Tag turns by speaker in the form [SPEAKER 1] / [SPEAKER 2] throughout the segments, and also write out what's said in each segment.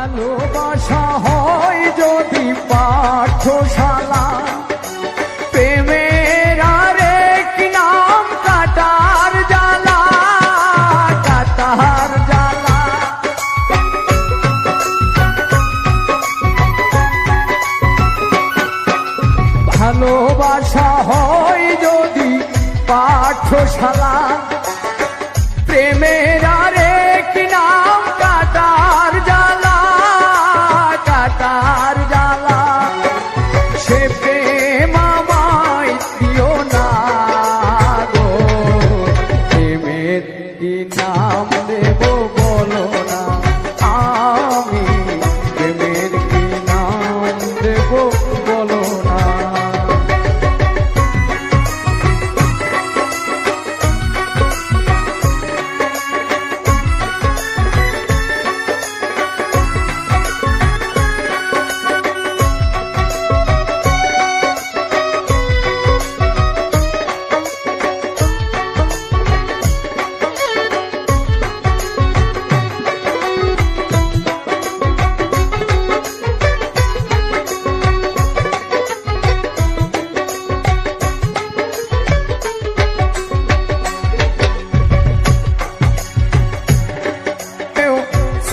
[SPEAKER 1] ভালোবাসা হয় যদি পাঠশালা। প্রেমের আরেক নাম কাটার জ্বালা কাটার জ্বালা। ভালোবাসা হয় যদি পাঠশালা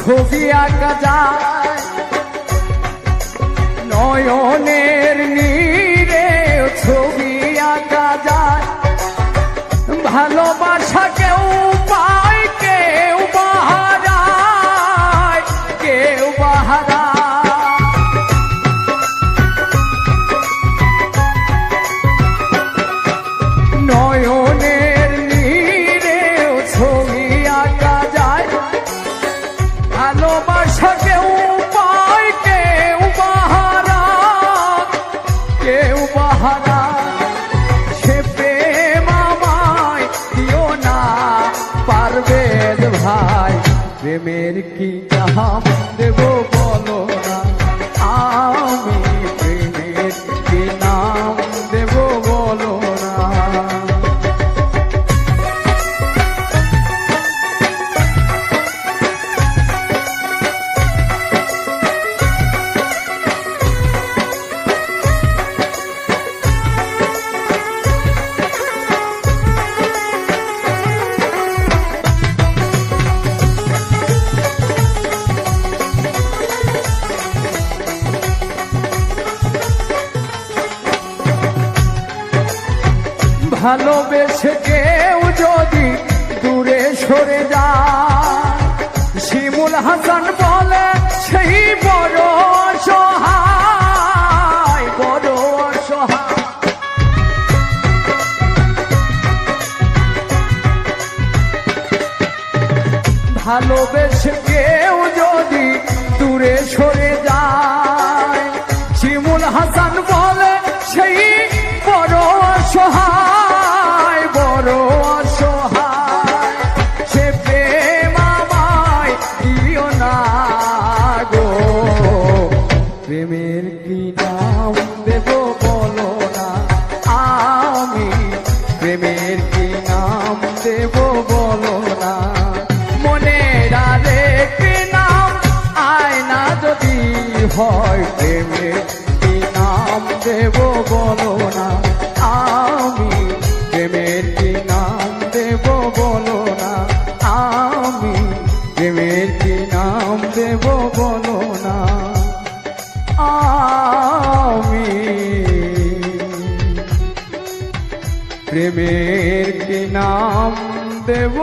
[SPEAKER 1] ছবি আঁকা যায়। নয়নের নীরে ভালোবাসা কেউ পায়, কেউ বাহারা কেউ বাহারা সে প্রেম আমায় দিও না, পারবে ভাই, প্রেমের কি দেব বলো না। আমি ভালোবেসে কেউ যদি দূরে সরে যায়। শিমুল হাসান বলে, সেই বড় ভালোবেসে কেউ যদি দূরে সরে যায়, শিমুল হাসান দেব বলো না, আমি প্রেমের কি নাম দেব বলো মনের আয়না যদি হয় প্রেমের কি নাম দেব বলো না। প্রেমের কি নাম দেব বলো না, আমি কি নাম দেব বলো না। প্রেমের কি নাম দেব